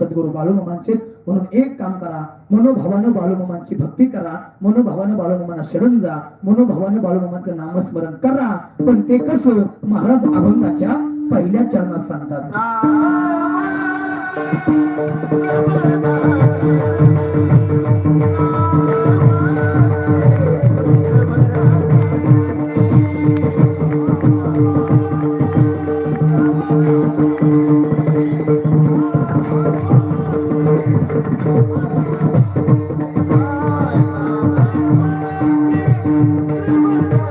सद्गुरु बाळूमामांचे. म्हणून एक काम करा मनोभावानं बाळूमामांची भक्ती करा मनोभावानं बाळूमामांना शरण जा मनोभावानं बाळूमामांचं नामस्मरण करा. पण ते कसं महाराज अभंगाच्या पहिल्या चरणात सांगतात.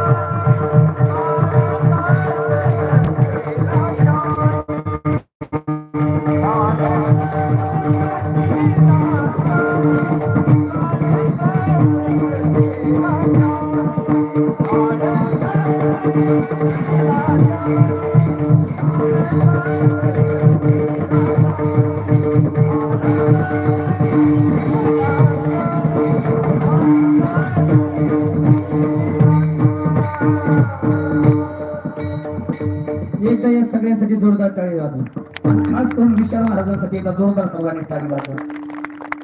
एकदा या सगळ्यांसाठी जोरदार टाळी वाजव. पण खास करून विशाल महाराजांसाठी एकदा जोरदार सर्वांनी टाळी वाजव.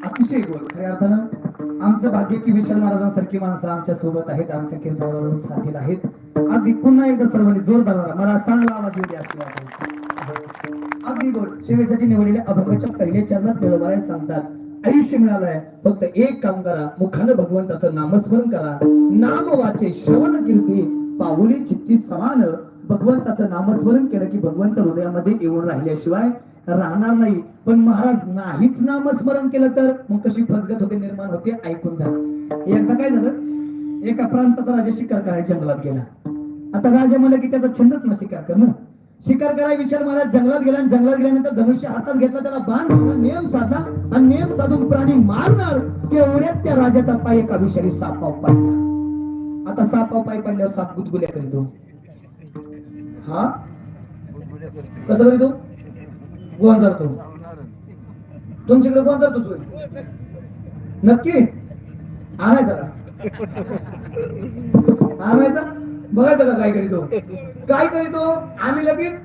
अतिशय गोड खऱ्या अर्थानं. आमचं भाग्य की विशाल महाराजांसारखी माणसं आमच्यासोबत आहेत आमच्या कीर्तनावर साथीला आहेत. अगदी पुन्हा एकदा सर्वांनी जोरदार. मला चांगला आवाज येऊ द्या वाटत. अगदी गोड. सेवेसाठी निवडलेल्या अभंगाच्या पहिल्या चरणात देवबाळ्या सांगतात आयुष्य मिळालंय. फक्त एक काम करा. मुखानं भगवंताचं नामस्मरण करा. नाम वाचे श्रवण कीर्ती. पाऊली चित्ती समान भगवंताचं नामस्मरण केलं की भगवंत हृदयामध्ये येऊन राहिल्याशिवाय राहणार नाही. पण महाराज नाहीच नामस्मरण केलं तर? मग कशी फसगत होते निर्माण होते ऐकून झालं एकदा काय झालं? एका प्रांताचा राजा शिकार करायला जंगलात गेला. आता राजा म्हणलं की त्याचा छंदच ना शिकार करणं शिकार करायला विचार महाराज जंगलात गेला आणि जंगलात गेल्यानंतर धनुष्य हातात घेतला त्याला बाण नियम साधला आणि नियम साधून प्राणी मारणार तेवढ्यात त्या राजाचा पाय एका विषारी सापाव पाय आता सापाव पाय पडल्यावर साप गुदगुल्या करीतो हा? कसं तू? गोवन जातो तुमच्याकडे गोवन जातो सोय नक्की? आणायचा का? आणायचा? बघायचा का काय करीतो? काय करीतो? आम्ही लगेच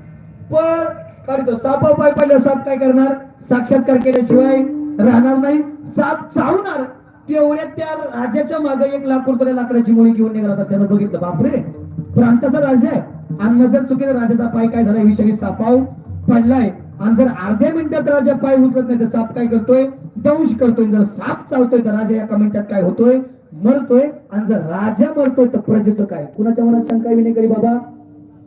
पळ काढतो. सापा पाय पडल्या साप काय करणार? साक्षात्कार केल्याशिवाय राहणार नाही. साप चावणार. तेवढ्यात त्या राजाच्या मागे एक लाख रुपये लाकडाची गोळी घेऊन निघाला त्यानं बघितलं. बापरे! प्रांताचा राजा आहे. आणि नजर चुकीने राजाचा पाय काय झाला विषयी सापाव पडलाय. आणि जर अर्ध्या मिनिटात राजा पाय उचलत नाही तर साप काय करतोय? दंश करतोय. जर साप चालतोय तर राजा एका मिनिटात काय होतोय? मरतोय. आणि जर राजा मरतोय तर प्रजेचं काय? कुणाच्या मनात शंका विनय करी बाबा?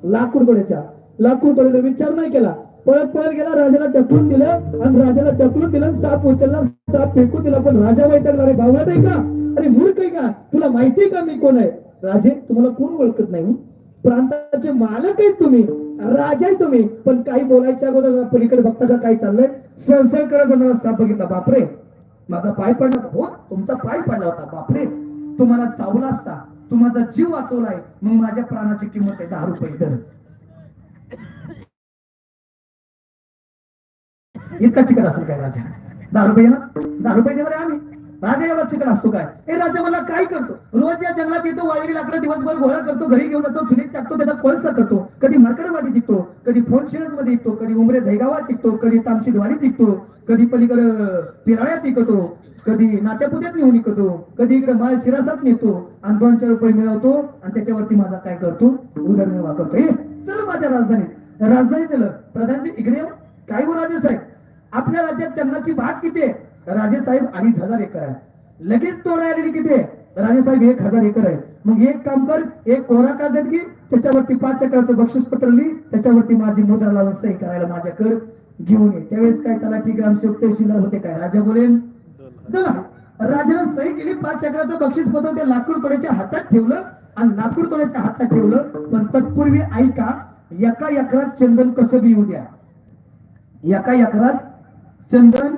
लाकूड तोड्याच्या लाकूड तोड्याचा विचार नाही केला. पळत पळत गेला राजाला ढकलून दिलं. आणि राजाला ढकलून दिलं साप उचलला साप फेकून दिला. पण राजा वैतागला अरे गावला नाही का? अरे मूर्ख आहे का? तुला माहिती का मी कोण आहे? राजे तुम्हाला कोण ओळखत नाही प्रांताचे मालक आहेत तुम्ही राजा आहे तुम्ही पण काही बोलायच्या अगोदर पलीकडे बघता का काय चाललंय? सळसळ करत जाणारा साप बघितला बापरे! माझा पाय पडला होता. हो तुमचा पाय पडला होता बापरे! तुम्हाला चावला असता तू माझा जीव वाचवलाय मग माझ्या प्राणाची किंमत आहे दहा रुपये दर इतका चिकट असेल काय राजा? दहा रुपये ना दहा रुपये देणार आम्ही. राजा एवढा चिकट असतो काय? हे राजा मला काय करतो? रोज या जंगलात येतो वायरी लागला दिवसभर गोळा करतो घरी घेऊन जातो चुलीत टाकतो त्याचा कोळसा करतो कधी मरकडवाडी टिकतो कधी फोनमध्ये टिकतो कधी उमरे दहीगावात टिकतो कधी तामशीदवाडीत टिकतो कधी पलीकडं पिराळ्यात टिकतो कधी नात्यापुत्यात नेऊन निघतो कधी इकडे माल शिरासात नेतो आणि दोन चार रुपये मिळवतो आणि त्याच्यावरती माझा काय करतो? उदरनिर्वाह करतो. हे चल माझ्या राजधानीत. राजधानी दिलं. प्रधानजी इकडे काय हो गो राजे साहेब? आपल्या राज्यात चंद्राची भाग किती आहे? राजे साहेब अडीच हजार एकर आहे. लगेच तोडा आलेली किती आहे? राजे साहेब एक हजार एकर आहे. मग एक काम कर एक कोरा कागद घे त्याच्यावरती पाच एकराचं बक्षीस पत्र लिही त्याच्यावरती माझी मुद्रा लावून सही करायला माझ्याकडे घेऊन ये. त्यावेळेस काय तलाठी ग्रामसेवक तहसीलदार होते काय? राजा बोलेन राजानं सही केली पाच चक्राचं बक्षीस पत्र त्या लाकूड कोणाच्या हातात ठेवलं आणि लाकूड कोणाच्या हातात ठेवलं. पण तत्पूर्वी ऐका एका एकरात चंदन कसं बी येऊ द्या? एका एकरात चंदन